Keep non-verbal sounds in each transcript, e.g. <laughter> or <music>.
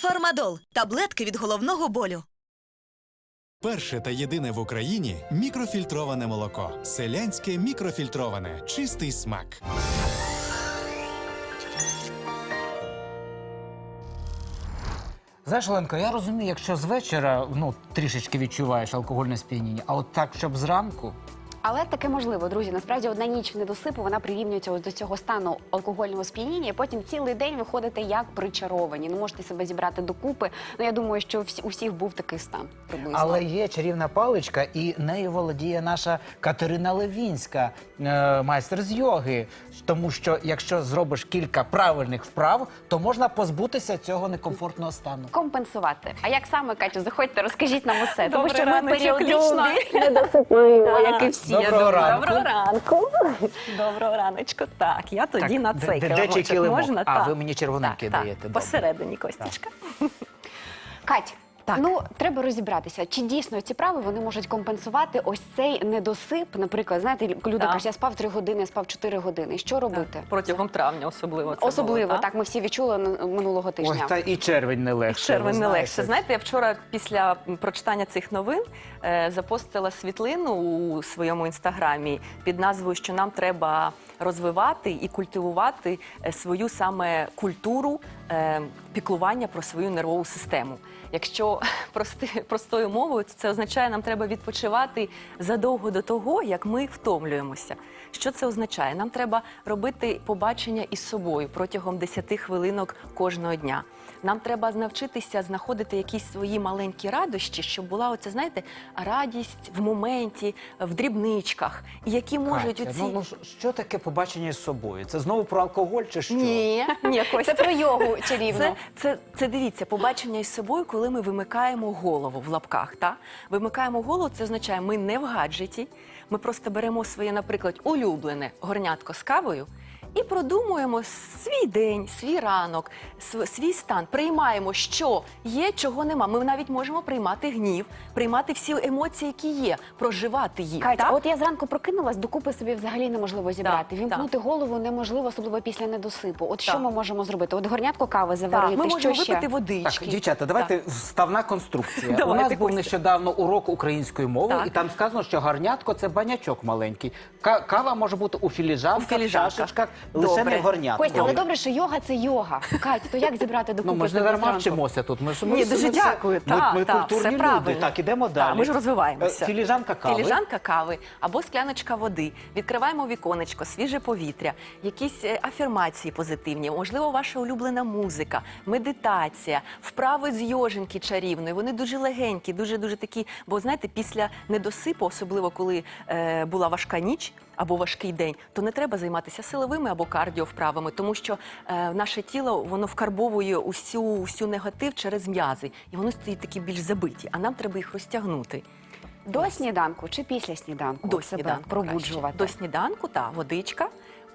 Фармадол таблетки від головного болю. Перше та єдине в Україні мікрофільтроване молоко. Селянське мікрофільтроване. Чистий смак. Знаєш, Оленко, я розумію, якщо з вечора ну, трішечки відчуваєш алкогольне сп'яніння, а от так, щоб зранку. Але таке можливо, друзі. Насправді одна ніч недосипу вона прирівнюється ось до цього стану алкогольного сп'яніння. і Потім цілий день ви ходите як причаровані. Не можете себе зібрати докупи. Ну я думаю, що всі- у всіх був такий стан приблизно. Але є чарівна паличка, і нею володіє наша Катерина Левінська, е, майстер з йоги. Тому що якщо зробиш кілька правильних вправ, то можна позбутися цього некомфортного стану. компенсувати. А як саме Катю, заходьте, розкажіть нам усе. Тому що ми періодично <laughs> не досипаємо, як і всі. Я Доброго думаю. ранку. Доброго ранку. Доброго раночку. Так, я тоді Так, на цей де- де килимочок. Можна? А, Так. ви мені червоненький так, даєте, Так, посередині костячка. <laughs> Кать, Так. ну треба розібратися, чи дійсно ці прави вони можуть компенсувати ось цей недосип. Наприклад, знаєте, люди Так. кажуть, я спав 3 години, я спав 4 години. Що робити? Протягом травня особливо це Особливо було, так. Ми всі відчули минулого тижня. Ой, та і червень не легше. Червень не знаєте. легше. Знаєте, я вчора після прочитання цих новин е, запостила світлину у своєму інстаграмі під назвою, що нам треба розвивати і культивувати е, свою саме культуру е, піклування про свою нервову систему. Якщо <laughs> прости, простою мовою, то це означає, нам треба відпочивати задовго до того, як ми втомлюємося. Що це означає? Нам треба робити побачення із собою протягом 10 хвилинок кожного дня. Нам треба навчитися знаходити якісь свої маленькі радощі, щоб була оця, знаєте, радість в моменті, в дрібничках, які можуть Катя, оці... ну, ну, що таке побачення з собою? Це знову про алкоголь чи що? Ні, ні, Костя. Це про йогу чарівну. Це, це, це дивіться, побачення із собою, коли ми вимикаємо голову в лапках. Та? Вимикаємо голову, це означає, ми не в гаджеті. Ми просто беремо своє, наприклад, улюблене горнятко з кавою і продумуємо свій день, свій ранок, св- свій стан. Приймаємо, що є, чого нема. Ми навіть можемо приймати гнів, приймати всі емоції, які є, проживати їх. Катя, так? от я зранку прокинулась, докупи собі взагалі неможливо зібрати. Так, Вімкнути голову неможливо, особливо після недосипу. От що Так. ми можемо зробити? От горнятко кави Так, заварити. ми можемо ще? випити водички. Так, дівчата, давайте вставна конструкція. Давайте, У нас був Костя. нещодавно урок української мови, Так. і там сказано, що гарнятко це банячок маленький. Ка- кава може бути у філіжанках, У філіжанках. чашечках, лише Добре. не горнятко. Костя, але добре, що йога це йога. Катя, то як зібрати докупи? Ну, ми ж не дарма зранку? вчимося тут. Ми ж ми Ні, дуже ми дякую. Ми, Та, ми та, культурні все люди. Так, ідемо далі. Так, ми ж розвиваємося. Е, Філіжанка кави. Філіжанка кави або скляночка води. Відкриваємо віконечко, свіже повітря, якісь е, афірмації позитивні, можливо, ваша улюблена музика, медитація, вправи з йоженки чарівної. Вони дуже легенькі, дуже дуже такі. Бо знаєте, після недосипу, особливо коли е, була важка ніч. Або важкий день, то не треба займатися силовими або кардіовправами, тому що е, наше тіло воно вкарбовує усю, усю негатив через м'язи, і воно стоїть такі більш забиті. А нам треба їх розтягнути. До сніданку чи після сніданку? До себе сніданку пробуджувати. краще. До сніданку, та водичка.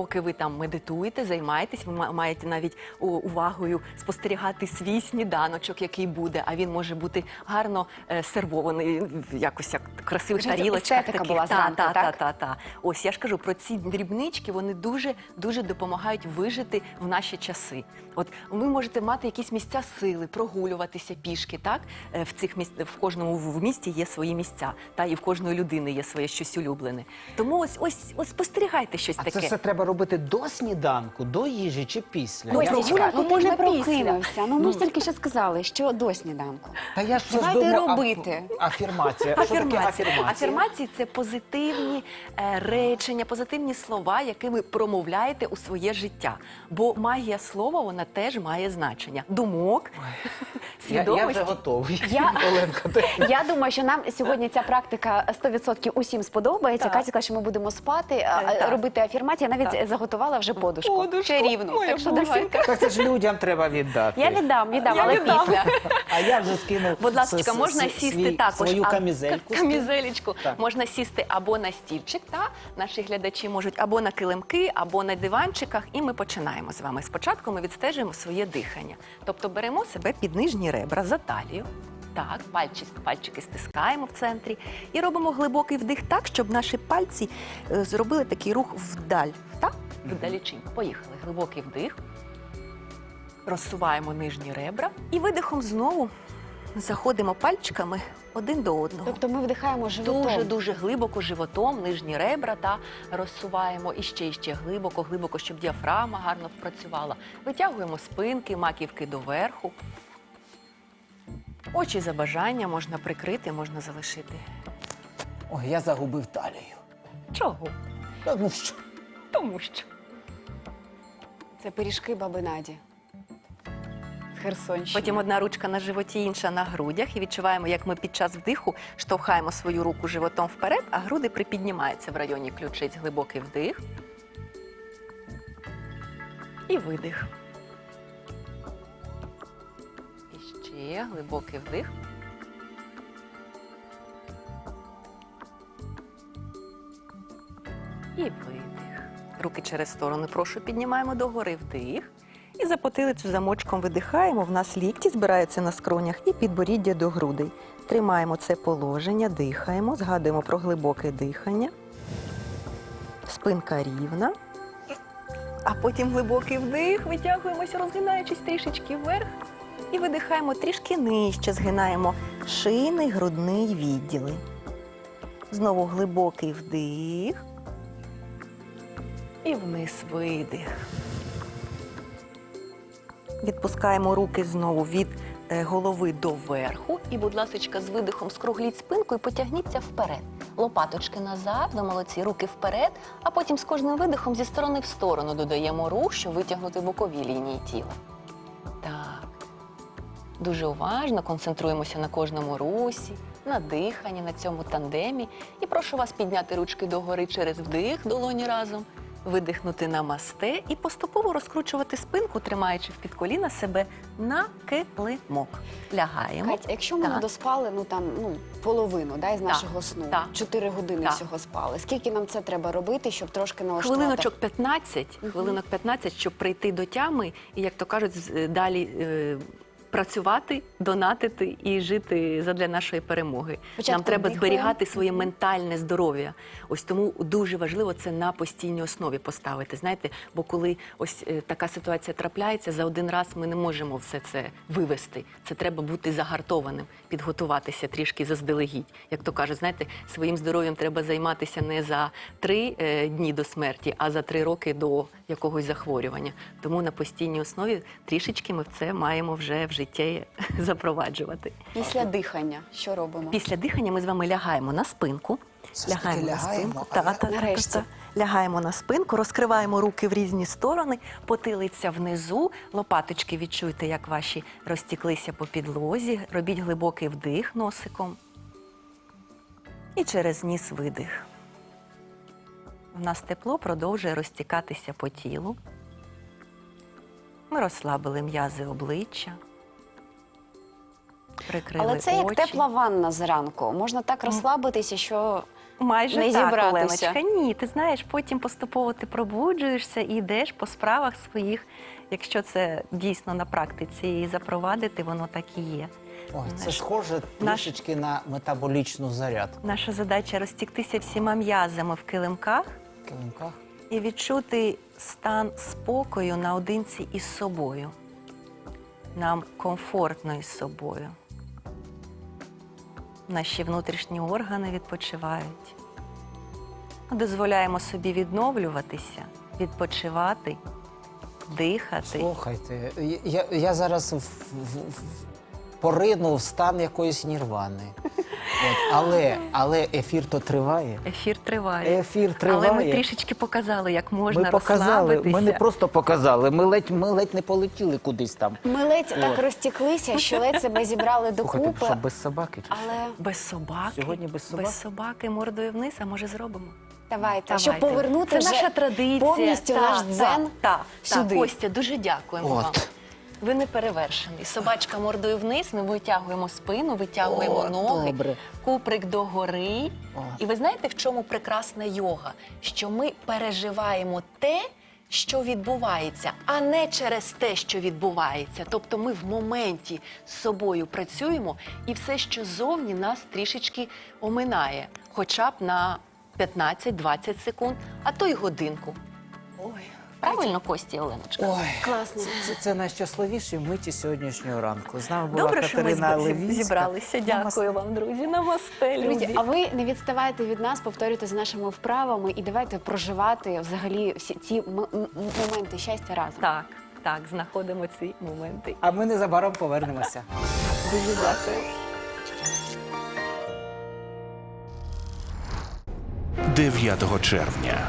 Поки ви там медитуєте, займаєтесь, ви маєте навіть увагою спостерігати свій сніданочок, який буде. А він може бути гарно е, сервований, якось як красивих тарілочках. естетика була зранку, та, так? та, та, та. Ось я ж кажу про ці дрібнички. Вони дуже дуже допомагають вижити в наші часи. От ви можете мати якісь місця сили, прогулюватися пішки. Так Е, в цих місць в кожному в місті є свої місця, та і в кожної людини є своє щось улюблене. Тому ось ось ось спостерігайте щось А таке. це все треба робити до сніданку, до їжі чи після? Я- Костічка, ну ти не можна після. прокинувся. Ну ми ж тільки що сказали, що до сніданку. Та я ж вже Давайте думав, а- робити. Афірмація. Що таке афірмація? Афірмації це позитивні е, речення, позитивні слова, які ви промовляєте у своє життя. Бо магія слова вона теж має значення. Думок, Я, я <laughs> свідомості. вже готовий. Я- <laughs> Оленка, ти- <laughs> Я думаю, що нам сьогодні ця практика 100% усім сподобається. Так. Катя сказала, що ми будемо спати, а, Е, так. робити афірмації. Я навіть. Заготувала вже подушку. Подушку. Чарівну. Моя Так що бусинка. давай. Так це ж людям треба віддати. Я віддам, віддам, Я але віддам. після. А я вже скинув. Будь ласка, с- с- можна свій- сісти також. Свою а- камізельку. камізелечку. Так. Можна сісти або на стільчик, та наші глядачі можуть або на килимки, або на диванчиках. І ми починаємо з вами. Спочатку ми відстежуємо своє дихання. Тобто беремо себе під нижні ребра за талію. Так, пальчик, пальчики стискаємо в центрі і робимо глибокий вдих так, щоб наші пальці е, зробили такий рух вдаль. Так? Вдалічинь. Поїхали. Глибокий вдих. Розсуваємо нижні ребра і видихом знову заходимо пальчиками один до одного. Тобто ми вдихаємо животом. Дуже дуже глибоко животом, нижні ребра та розсуваємо і ще і ще глибоко, глибоко, щоб діафрагма гарно впрацювала. Витягуємо спинки, маківки доверху. Очі за бажання можна прикрити, можна залишити. Ой, я загубив талію. Чого? Та ну що? Тому що. Це пиріжки баби Наді. З Херсонщини. Потім одна ручка на животі, інша на грудях. І відчуваємо, як ми під час вдиху штовхаємо свою руку животом вперед, а груди припіднімаються в районі ключиць. Глибокий вдих. І видих. І ще глибокий вдих. І видих. Руки через сторони прошу піднімаємо догори вдих. І за потилицю замочком видихаємо. В нас лікті збираються на скронях і підборіддя до грудей. Тримаємо це положення, дихаємо, згадуємо про глибоке дихання. Спинка рівна. А потім глибокий вдих, витягуємося, розгинаючись трішечки вверх. І видихаємо трішки нижче, згинаємо шийний, грудний відділи. Знову глибокий вдих. І вниз видих. Відпускаємо руки знову від е, голови до верху. І, будь ласка, з видихом скругліть спинку і потягніться вперед. Лопаточки назад, ви молодці, руки вперед, а потім з кожним видихом зі сторони в сторону додаємо рух, щоб витягнути бокові лінії тіла. Так. Дуже уважно концентруємося на кожному русі, на диханні, на цьому тандемі. І прошу вас підняти ручки догори через вдих, долоні разом, видихнути на масте і поступово розкручувати спинку, тримаючи в підколіна себе на килимок. Лягаємо. Катя, якщо ми Так. не доспали ну там ну половину да, із нашого сну, так. 4 години Так. всього спали. Скільки нам це треба робити, щоб трошки налаштувати? Хвилиночок 15, хвилинок 15, щоб прийти до тями і, як то кажуть, з- е, далі е, працювати, донатити і жити задля нашої перемоги. Спочатку Нам треба дихаємо. зберігати своє ментальне здоров'я. Ось тому дуже важливо це на постійній основі поставити. Знаєте, бо коли ось е, така ситуація трапляється, за один раз ми не можемо все це вивести. Це треба бути загартованим, підготуватися трішки заздалегідь. Як то кажуть, знаєте, своїм здоров'ям треба займатися не за три е, дні до смерті, а за три роки до якогось захворювання. Тому на постійній основі трішечки ми в це маємо вже в житті <laughs> запроваджувати. Після дихання що робимо? Після дихання ми з вами лягаємо на спинку. Все лягаємо на спинку. Та, та, та, Нарешті. та. Лягаємо на спинку, розкриваємо руки в різні сторони, потилиця внизу, лопаточки відчуйте, як ваші розтіклися по підлозі. Робіть глибокий вдих носиком. І через ніс видих. В нас тепло продовжує розтікатися по тілу. Ми розслабили м'язи обличчя. Прикрили Але це як очі. тепла ванна зранку. Можна так розслабитися, що Майже не так, зібратися. Оленочка. Ні, ти знаєш, потім поступово ти пробуджуєшся і йдеш по справах своїх. Якщо це дійсно на практиці і запровадити, воно так і є. Ой, це Знаєш, схоже наш- трішечки на метаболічну заряд. Наша задача розтіктися всіма м'язами в килимках В килимках. і відчути стан спокою наодинці із собою. Нам комфортно із собою. Наші внутрішні органи відпочивають. Дозволяємо собі відновлюватися, відпочивати, дихати. Слухайте, я, я зараз в, в, в, поринув в стан якоїсь нірвани. От, але, але ефір то триває. Ефір триває. Ефір триває. Але ми трішечки показали, як можна Ми показали, розслабитися. ми не просто показали, ми ледь, ми ледь не полетіли кудись там. ми ледь так розтіклися, що ледь себе зібрали Слухайте, докупи. що без собаки? чи? Але Без собаки. Сьогодні без собак? Без собаки мордою вниз, а може зробимо? давайте, Давайте. щоб повернути Це вже наша традиція. повністю Так, наш дзен так, сюди. Так, Костя, дуже дякуємо От. вам. Ви не перевершений. Собачка мордою вниз, ми витягуємо спину, витягуємо О, ноги, добре. куприк догори. О. І ви знаєте, в чому прекрасна йога? Що ми переживаємо те, що відбувається, а не через те, що відбувається. Тобто ми в моменті з собою працюємо, і все, що зовні нас трішечки оминає, хоча б на 15-20 секунд, а то й годинку. Ой, Правильно, Кості Оленочка? Ой, Класно. це, це найщасливіші миті сьогоднішнього ранку. З нами була Добре, що ми Катерина Левінська. зібралися. Дякую вам, друзі. Намасте, Друзі, а ви не відставайте від нас, повторюйте за нашими вправами і давайте проживати взагалі всі ці м- м- моменти щастя разом. Так, так, знаходимо ці моменти. А ми незабаром повернемося. Дуже дякую. 9 червня.